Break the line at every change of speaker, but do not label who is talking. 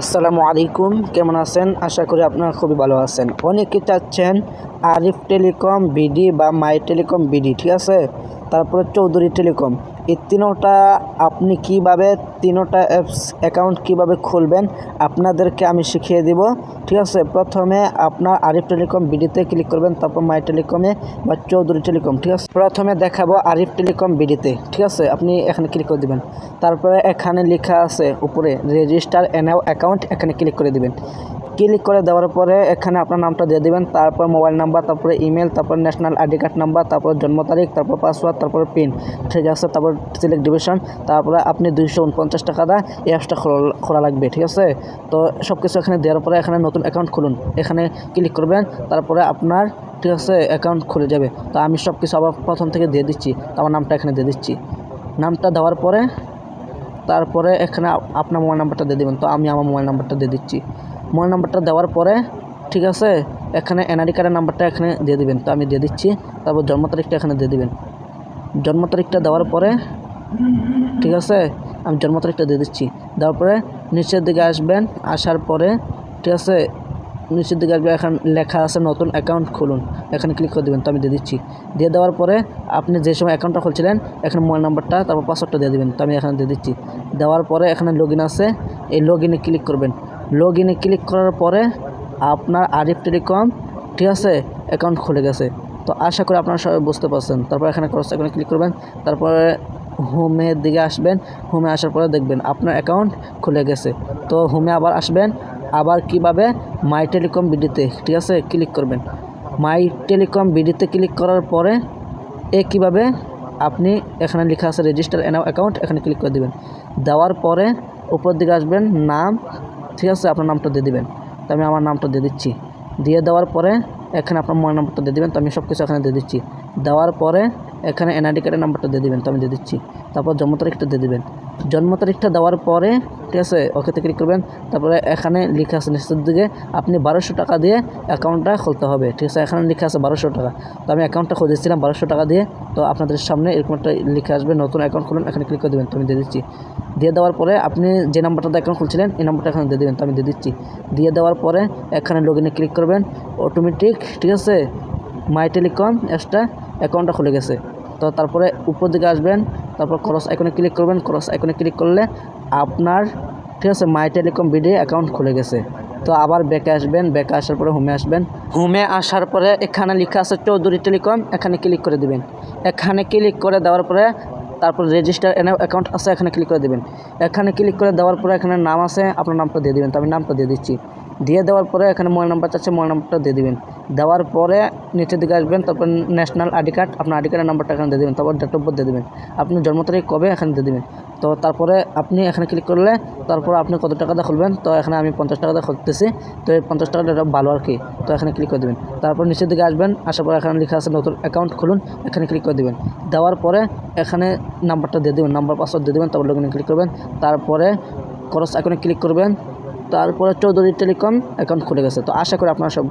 আসসালামু আলাইকুম, কেমন আছেন? আশা করি আপনারা খুবই ভালো আছেন। অনেকে চাচ্ছেন আরিফ টেলিকম, বিডি বা মাই টেলিকম, বিডি, ঠিক আছে? তারপরে চৌধুরী টেলিকম। এই তিনোটা আপনি কীভাবে তিনোটা অ্যাপস অ্যাকাউন্ট কীভাবে খুলবেন আপনাদেরকে আমি শিখিয়ে দিব। ঠিক আছে? প্রথমে আপনার আরিফ টেলিকম বিডিতে ক্লিক করবেন, তারপর মাই টেলিকমে বা চৌধুরী টেলিকম, ঠিক আছে? প্রথমে দেখাবো আরিফ টেলিকম বিডিতে, ঠিক আছে? আপনি এখানে ক্লিক করে দিবেন। তারপরে এখানে লেখা আছে উপরে, রেজিস্টার এনাও অ্যাকাউন্ট, এখানে ক্লিক করে দিবেন। ক্লিক করে দেওয়ার পরে এখানে আপনার নামটা দিয়ে দেবেন, তারপর মোবাইল নাম্বার, তারপরে ইমেল, তারপর ন্যাশনাল আইডি কার্ড নাম্বার, তারপর জন্ম তারিখ, তারপর পাসওয়ার্ড, তারপর পিন, ঠিক আছে, তারপর সিলেক্ট ডিভিশন, তারপরে আপনি দুইশো উনপঞ্চাশ টাকা দা এই অ্যাপসটা খোলা লাগবে, ঠিক আছে? তো সব কিছু এখানে দেওয়ার পরে এখানে নতুন অ্যাকাউন্ট খুলুন, এখানে ক্লিক করবেন, তারপরে আপনার, ঠিক আছে অ্যাকাউন্ট খুলে যাবে। তো আমি সব কিছু আবার প্রথম থেকে দিয়ে দিচ্ছি আমার নামটা এখানে দিয়ে দিচ্ছি। নামটা দেওয়ার পরে, তারপরে এখানে আপনার মোবাইল নাম্বারটা দিয়ে দেবেন, তো আমি আমার মোবাইল নাম্বারটা দিয়ে দিচ্ছি। মোবাইল নাম্বারটা দেওয়ার পরে, ঠিক আছে, এখানে এনআইডি কার্ডের নাম্বারটা এখানে দিয়ে দিবেন। তো আমি দিয়ে দিচ্ছি, তারপর জন্ম তারিখটা এখানে দিয়ে দিবেন। জন্ম তারিখটা দেওয়ার পরে, ঠিক আছে, আমি জন্ম তারিখটা দিয়ে দিচ্ছি। দেওয়ার পরে নিচের দিকে আসবেন, আসার পরে, ঠিক আছে, নিচের দিকে আসবে, এখন লেখা আছে নতুন অ্যাকাউন্ট খুলুন। এখানে ক্লিক করে দেবেন, তো আমি দিয়ে দিচ্ছি। দিয়ে দেওয়ার পরে আপনি যে সময় অ্যাকাউন্টটা খুলছিলেন, এখানে মোবাইল নাম্বারটা, তারপর পাসওয়ার্ডটা দিয়ে দেবেন, তো আমি এখানে দিয়ে দিচ্ছি। দেওয়ার পরে এখানে লগ আছে, এই লগ ক্লিক করবেন। লগ ইনে ক্লিক করার পরে আপনার আরিফ টেলিকম ঠিক আছে অ্যাকাউন্ট খুলে গেছে। তো আশা করি আপনারা সবাই বুঝতে পারছেন। তারপর এখানে ক্রস এখানে ক্লিক করবেন। তারপরে হোমের দিকে আসবেন। হোমে আসার পরে দেখবেন আপনার অ্যাকাউন্ট খুলে গেছে। তো হোমে আবার আসবেন। আবার কীভাবে? মাই টেলিকম বিডিতে ঠিক আছে ক্লিক করবেন। মাই টেলিকম বিডিতে ক্লিক করার পরে এ কীভাবে? আপনি এখানে লেখা আছে রেজিস্টার অ্যাকাউন্ট এখানে ক্লিক করে দেবেন। দেওয়ার পরে উপর দিকে আসবেন নাম ঠিক আছে, আপনার নামটা দিয়ে দেবেন। তো আমি আমার নামটা দিয়ে দিচ্ছি। দিয়ে দেওয়ার পরে এখানে আপনার মোবাইল নাম্বারটা দিয়ে দেবেন, তো আমি সব কিছু এখানে দিয়ে দিচ্ছি। দেওয়ার পরে এখানে এনআইডি কার্ডের নাম্বারটা দিয়ে দেবেন, তো আমি দিয়ে দিচ্ছি। তারপর জন্ম তারিখটা দিয়ে দেবেন। জন্ম তারিখটা দেওয়ার পরে, ঠিক আছে ওকেতে ক্লিক করবেন। তারপরে এখানে লেখা আছে নিচের দিকে, আপনি বারোশো টাকা দিয়ে অ্যাকাউন্টটা খুলতে হবে। ঠিক আছে, এখানে লেখা আছে বারোশো টাকা। তো আমি অ্যাকাউন্টটা খুঁজেছিলাম বারোশো টাকা দিয়ে। তো আপনাদের সামনে এরকম একটা লিখে আসবে, নতুন অ্যাকাউন্ট খুলুন, এখানে ক্লিক করে দেবেন, তো আমি দিয়ে দিচ্ছি। দিয়ে দেওয়ার পরে আপনি যে নাম্বারটা দিয়ে অ্যাকাউন্ট খুলছিলেন, এই নাম্বারটা এখানে দিয়ে দেবেন, তো আমি দিয়ে দিচ্ছি। দিয়ে দেওয়ার পরে এখানে লগ ইনে ক্লিক করবেন অটোমেটিক ঠিক আছে মাই টেলিকম অ্যাপসটা অ্যাকাউন্টটা খুলে গেছে। তো তারপরে উপর দিকে আসবেন তারপর ক্রস আইকনে ক্লিক করবেন ক্রস আইকনে ক্লিক করলে আপনার, ঠিক আছে মাই টেলিকম বিডি অ্যাকাউন্ট খুলে গেছে। তো আবার ব্যাকে আসবেন ব্যাকে আসার পরে হোমে আসবেন। হোমে আসার পরে এখানে লেখা আছে চৌধুরী টেলিকম এখানে ক্লিক করে দিবেন। এখানে ক্লিক করে দেওয়ার পরে তারপর রেজিস্টার এনে অ্যাকাউন্ট আছে, এখানে ক্লিক করে দেবেন। এখানে ক্লিক করে দেওয়ার পরে এখানে নাম আছে, আপনার নামটা দিয়ে দেবেন। তো আমি নামটা দিয়ে দিচ্ছি। দিয়ে দেওয়ার পরে এখানে মোবাইল নাম্বার চাচ্ছে, মোবাইল নাম্বারটা দিয়ে দেবেন। দেওয়ার পরে নিচের দিকে আসবেন, তারপর ন্যাশনাল আইডি কার্ড আপনার আইডি কার্ডের নাম্বারটা এখানে দিয়ে দেবেন, তারপর ডেট অফ বার্থ দিয়ে দেবেন। আপনি জন্ম তারিখ কবে এখানে দিয়ে দেবেন? তো তারপরে আপনি এখানে ক্লিক করলে তারপর আপনি কত টাকা দিয়ে খুলবেন? তো এখানে আমি পঞ্চাশ টাকা দিয়ে খুলতেছি। তো এই পঞ্চাশ টাকাটা ভালো আর কি? তো এখানে ক্লিক করে দেবেন। তারপর নিচের দিকে আসবেন, আসার পর এখানে লেখা আছে নতুন অ্যাকাউন্ট খুলুন, এখানে ক্লিক করে দেবেন। দেওয়ার পরে এখানে নাম্বারটা দিয়ে দেবেন, নাম্বার পাসওয়ার্ড দিয়ে দেবেন, তারপর লগ ক্লিক করবেন। তারপরে ক্রস আইকনে ক্লিক করবেন। তারপরে চৌধুরী টেলিকম অ্যাকাউন্ট খুলে গেছে। তো আশা করি আপনারা সব